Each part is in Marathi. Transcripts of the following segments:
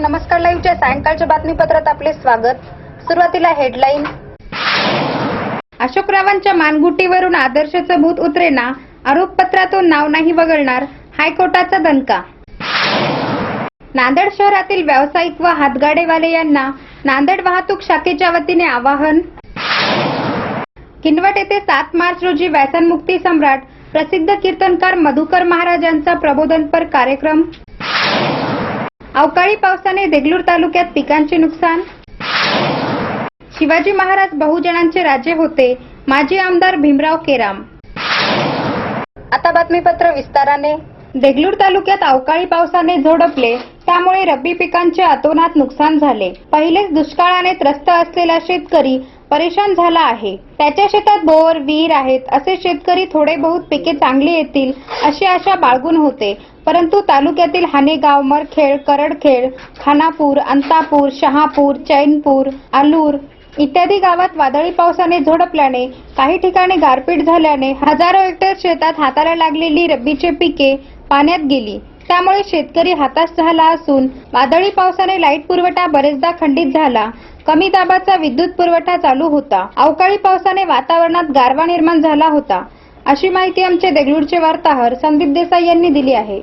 भाग्यश्री नमस्कार लाईव्हच्या सायंकाळच्या बातमीपत्रात आपले स्वागत. सुरुवातीला हेडलाईन अशोक रावांच्या मानगुटीवरून आदर्शचं भूत उतरेना आरोपपत्रातून नाव नाही वगळणार हायकोर्टाचा दणका. नांदेड शहरातील व्यावसायिक व हातगाडेवाले यांना नांदेड वाहतूक शाखेच्या वतीने आवाहन. किनवट येथे सात मार्च रोजी व्यसनमुक्ती सम्राट प्रसिद्ध कीर्तनकार मधुकर महाराजांचा प्रबोधनपर कार्यक्रम. अवकाळी पावसाने देगलूर तालुक्यात पिकांचे नुकसान? शिवाजी महाराज बहुजनांचे राजे होते. माजी आमदार भीमराव केराम. आता बातमीपत्र विस्ताराने. देगलूर तालुक्यात अवकाळी पावसाने झोडपले. त्यामुळे रब्बी पिकांचे अतोनात नुकसान झाले. पहिलेच दुष्काळाने त्रस्त असलेला शेतकरी परेशान झाला आहे. त्याच्या शेतात बोर विहीर आहेत. असे शेतकरी थोडे बहुत पिके चांगली येतील अशी आशा बाळगून होते. परंतु तालुक्यातील हानेगाव मरखेड करडखेड खानापूर अंतापूर शहापूर चैनपूर आलूर इत्यादी गावात वादळी पावसाने झोडपल्याने काही ठिकाणी गारपीट झाल्याने हजारो हेक्टर शेतात हाताला लागलेली रब्बीची पिके पाण्यात गेली. त्यामुळे शेतकरी हाताश झाला असून वादळी पावसाने लाइट पुरवठा बरेचदा खंडित झाला. कमी दाबाचा विद्युत पुरवठा चालू होता. अवकाळी पावसाने वातावरणात गारवा निर्माण झाला होता. अशी माहिती आमचे देगलूरचे वार्ताहर संदीप देसाई यांनी दिली आहे.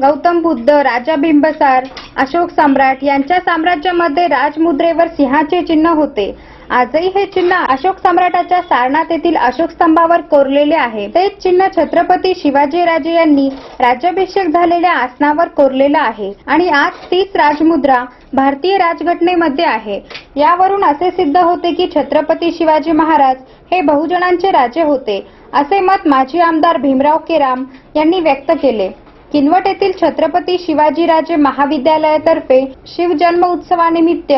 गौतम बुद्ध राजा बिंबसार अशोक सम्राट यांच्या साम्राज्यामध्ये राजमुद्रेवर सिंहाचे चिन्ह होते. आजही हे चिन्ह अशोक सम्राटाच्या सारनाथ येथील अशोक स्तंभावर कोरलेले आहे. तेच चिन्ह छत्रपती शिवाजी राजे यांनी राज्याभिषेक झालेल्या आसनावर कोरलेलं आहे आणि आज तीच राजमुद्रा भारतीय राजघटनेमध्ये आहे. यावरून असे सिद्ध होते की छत्रपती शिवाजी महाराज हे बहुजनांचे राजे होते असे मत माजी आमदार भीमराव केराम यांनी व्यक्त केले. किनवट येथील छत्रपती शिवाजीराजे महाविद्यालयातर्फे शिवजन्म उत्सवानिमित्त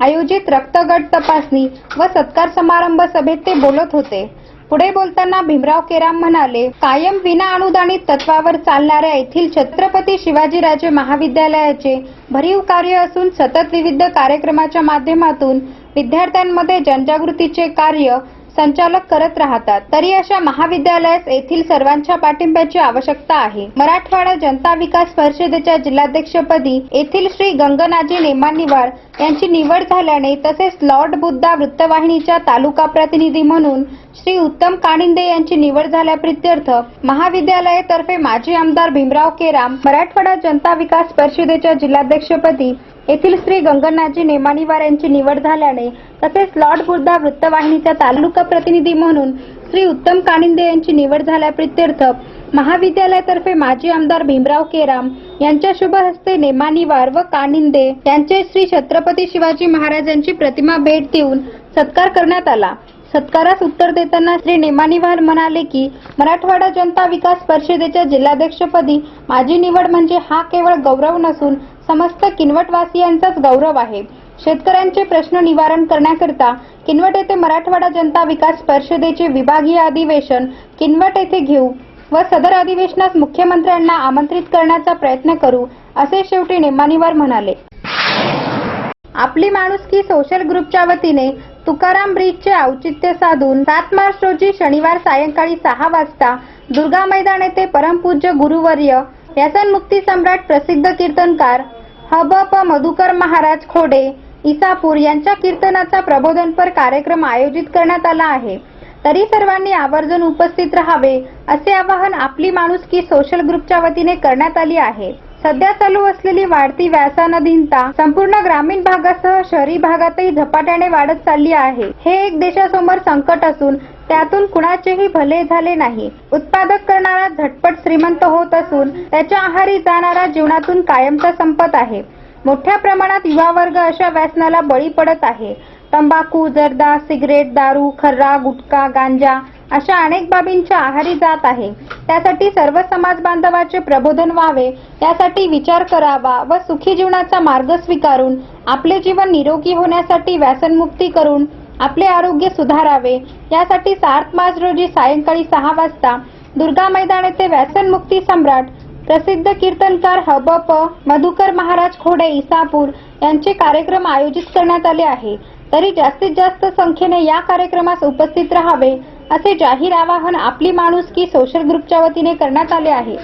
आयोजित रक्तगट तपासणी व सत्कार समारंभ सभेत ते बोलत होते. पुढे बोलताना भीमराव केराम म्हणाले कायम विना अनुदानित तत्वावर चालणाऱ्या येथील छत्रपती शिवाजीराजे महाविद्यालयाचे भरीव कार्य असून सतत विविध कार्यक्रमाच्या माध्यमातून विद्यार्थ्यांमध्ये जनजागृतीचे कार्य संचालक करत राहतात. तरी अशा महाविद्यालयास येथील सर्वांच्या पाठिंब्याची आवश्यकता आहे. मराठवाडा जनता विकास परिषदेच्या जिल्हाध्यक्षपदी येथील श्री गंगनाजी नेमानिवार यांची निवड झाल्याने तसेच लॉर्ड बुद्धा वृत्तवाहिनीच्या तालुका प्रतिनिधी म्हणून श्री उत्तम कानिंदे यांची निवड झाल्याप्रित्यर्थ महाविद्यालयातर्फे माजी आमदार भीमराव केराम मराठवाडा जनता विकास परिषदेच्या जिल्हाध्यक्षपदी येथील श्री गंगनाजी नेमानिवार यांची निवड झाल्याने तसेच लॉर्ड बुद्धा वृत्तवाहिनीचा तालुका प्रतिनिधी म्हणून श्री उत्तम कानिंदे यांची निवड झाल्याप्रित्यर्थ महाविद्यालयातर्फे माजी आमदार भीमराव केराम यांच्या शुभ हस्ते नेमानीवार व कानिंदे यांचे श्री छत्रपती शिवाजी महाराजांची प्रतिमा भेट देऊन सत्कार करण्यात आला. सत्कारास उत्तर देताना श्री नेमानिवार म्हणाले की मराठवाडा जनता विकास परिषदेच्या जिल्हाध्यक्षपदी माझी निवड म्हणजे हा केवळ गौरव नसून समस्त किनवटवासियांचाच गौरव आहे. शेतकऱ्यांचे प्रश्न निवारण करण्याकरिता किनवट येथे मराठवाडा जनता विकास परिषदेचे विभागीय अधिवेशन किनवट येथे घेऊ व सदर अधिवेशनास मुख्यमंत्र्यांना आमंत्रित करण्याचा प्रयत्न करू असे शेवटी नेमानीवार म्हणाले. आपली माणुसकी सोशल ग्रुपच्या वतीने तुकाराम ब्रिजचे औचित्य साधून सात मार्च रोजी शनिवार सायंकाळी सहा वाजता दुर्गा मैदान येथे परमपूज्य गुरुवर्य व्यसनमुक्ती सम्राट प्रसिद्ध कीर्तनकार हबप प मधुकर महाराज खोडे इसापूर यांच्या कीर्तनाचा प्रबोधनपर कार्यक्रम आयोजित करण्यात आला आहे. तरी सर्वांनी आवर्जून उपस्थित राहावे असे आवाहन आपली माणुसकी सोशल ग्रुपच्या वतीने करण्यात आली आहे. सध्या चालू असलेली वाढती व्यासानधीनता संपूर्ण ग्रामीण भागासह शहरी भागातही झपाट्याने वाढत चालली आहे. हे एक देशासमोर संकट असून त्यातून कुणाचेही भले झाले नाही. उत्पादक करणारा झटपट श्रीमंत होत असून त्याच्या आहारी जाणारा जीवनातून कायमचा संपत आहे. मोठ्या प्रमाणात युवा वर्ग अशा व्यसनाला बळी पडत आहे. तंबाखू जर्दा सिगरेट दारू खर्रा गुटखा गांजा अशा अनेक बाबींच्या आहारी जात आहे. त्यासाठी सर्व समाज बांधवाचे प्रबोधन व्हावे त्यासाठी विचार करावा व सुखी जीवनाचा मार्ग स्वीकारून आपले जीवन निरोगी होण्यासाठी व्यसनमुक्ती करून आपले आरोग्य सुधारावे. यासाठी सात मार्च रोजी सायंकाळी सहा वाजता दुर्गा मैदान येथे व्यसनमुक्ती सम्राट प्रसिद्ध कीर्तनकार हबप मधुकर महाराज खोडे इसापूर यांचे कार्यक्रम आयोजित करण्यात आले आहे. तरी जास्तीत जास्त संख्येने या कार्यक्रमास उपस्थित राहावे असे जाहीर आवाहन आपली माणुसकी सोशल ग्रुपच्या वतीने करण्यात आले आहे.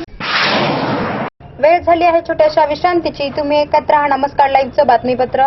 वेळ झाली आहे छोट्याशा विश्रांतीची. तुम्ही एकत्र नमस्कार. लाईव्हचं बातमीपत्र.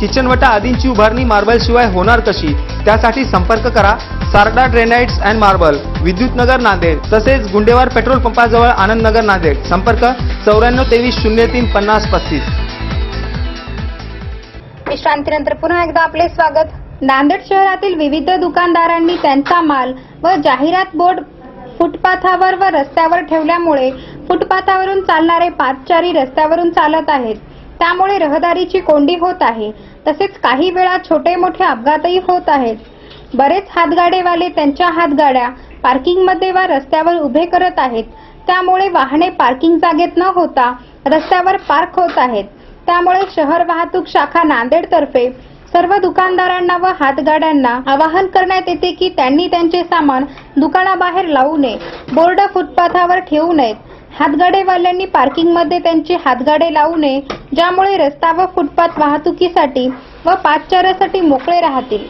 किचनवटा आदींची उभारणी मार्बल शिवाय होणार कशी? त्यासाठी संपर्क करा. सारडा ड्रेनाइट्स अँड मार्बल विद्युत नगर नांदेड तसेच गुंडेवार पेट्रोल पंपाजवळ आनंदनगर नांदेड. संपर्क चौऱ्याण्णव तेवीस शून्य तीन पन्नास पस्तीस. विश्रांतीनंतर पुन्हा एकदा आपले स्वागत. नांदेड शहरातील विविध दुकानदारांनी त्यांचा माल व जाहिरात बोर्ड फुटपाथावर व रस्त्यावर ठेवल्यामुळे फुटपाथावरून चालणारे पादचारी रस्त्यावरून चालत आहेत. त्यामुळे रहदारीची कोंडी होत आहे. तसेच काही वेळा छोटे मोठे अपघातही होत आहेत. बरेच हातगाडेवाले त्यांच्या हातगाड्या पार्किंगमध्ये वा रस्त्यावर उभे करत आहेत. त्यामुळे वाहने पार्किंग जागेत न होता रस्त्यावर पार्क होत आहेत. त्यामुळे शहर वाहतूक शाखा नांदेड तर्फे सर्व दुकानदारांना व हातगाड्यांना आवाहन करण्यात येते की त्यांनी त्यांचे सामान दुकानाबाहेर लावू नये. बोर्ड फुटपाथावर ठेवू नयेत. हातगाडेवाल्यांनी पार्किंगमध्ये त्यांचे हातगाडे लावू नये ज्यामुळे रस्ता व फुटपाथ वाहतुकीसाठी व पाचचारासाठी मोकळे राहतील.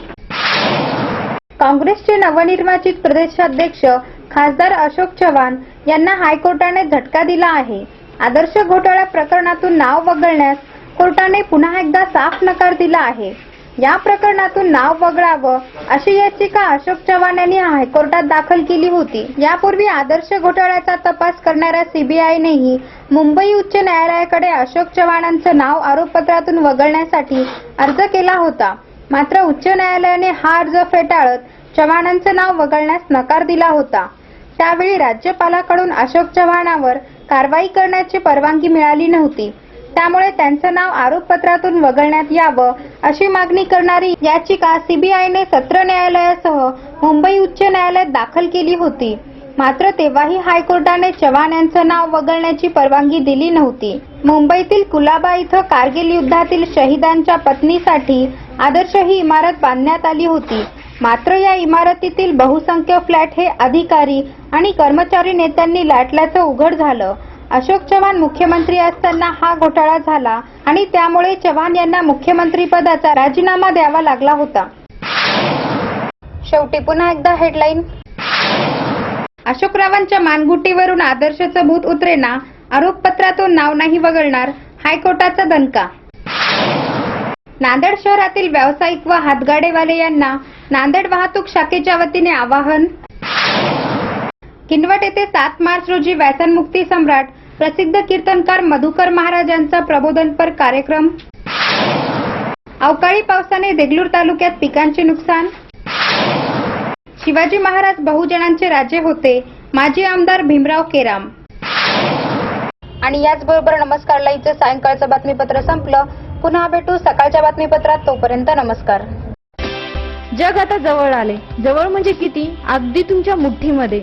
काँग्रेसचे नवनिर्वाचित प्रदेशाध्यक्ष खासदार अशोक चव्हाण यांना हायकोर्टाने झटका दिला आहे. आदर्श घोटाळा प्रकरणातून नाव वगळण्यास कोर्टाने पुन्हा एकदा साफ नकार दिला आहे. या प्रकरणातून नाव वगळावं अशी याचिका अशोक चव्हाण यांनी हायकोर्टात दाखल केली होती. यापूर्वी आदर्श घोटाळ्याचा तपास करणाऱ्या सीबीआयनेही मुंबई उच्च न्यायालयाकडे अशोक चव्हाणांचं नाव आरोपपत्रातून वगळण्यासाठी अर्ज केला होता. मात्र उच्च न्यायालयाने हा अर्ज फेटाळत चव्हाणांचं नाव वगळण्यास नकार दिला होता. त्यावेळी राज्यपालाकडून अशोक चव्हाणावर कारवाई करण्याची परवानगी मिळाली नव्हती. त्यामुळे त्यांचं नाव आरोपपत्रातून वगळण्यात यावं अशी मागणी करणारी याचिका सीबीआयने सत्र न्यायालयासह मुंबई उच्च न्यायालयात दाखल केली होती. मात्र तेव्हाही हायकोर्टाने चव्हाण यांचं नाव वगळण्याची परवानगी दिली नव्हती. मुंबईतील कुलाबा इथं कारगिल युद्धातील शहीदांच्या पत्नीसाठी आदर्श ही इमारत बांधण्यात आली होती. मात्र या इमारतीतील बहुसंख्य फ्लॅट हे अधिकारी आणि कर्मचारी नेत्यांनी लाटल्याचं उघड झालं. अशोक चव्हाण मुख्यमंत्री असताना हा घोटाळा झाला आणि त्यामुळे चव्हाण यांना मुख्यमंत्री पदाचा राजीनामा द्यावा लागला होता. शेवटी पुन्हा एकदा हेडलाईन. अशोकरावांच्या मानगुटीवरून आदर्शचं भूत उतरेना आरोपपत्रातून नाव नाही वगळणार हायकोर्टाचा दणका. नांदेड शहरातील व्यावसायिक व हातगाडेवाले यांना नांदेड वाहतूक शाखेच्या वतीने आवाहन. किनवट येथे सात मार्च रोजी व्यसनमुक्ती सम्राट प्रसिद्ध कीर्तनकार मधुकर महाराजांचा प्रबोधनपर कार्यक्रम. अवकाळी पावसाने देगलूर तालुक्यात पिकांचे नुकसान. शिवाजी महाराज बहुजनांचे राजे होते. माजी आमदार भीमराव केराम. आणि याचबरोबर नमस्कार लाईव्हचं सायंकाळचं बातमीपत्र संपलं. पुन्हा भेटू सकाळच्या बातमीपत्रात. तोपर्यंत नमस्कार. जग आता जवळ आले. जवळ म्हणजे किती? अगदी तुमच्या मुठ्ठीमध्ये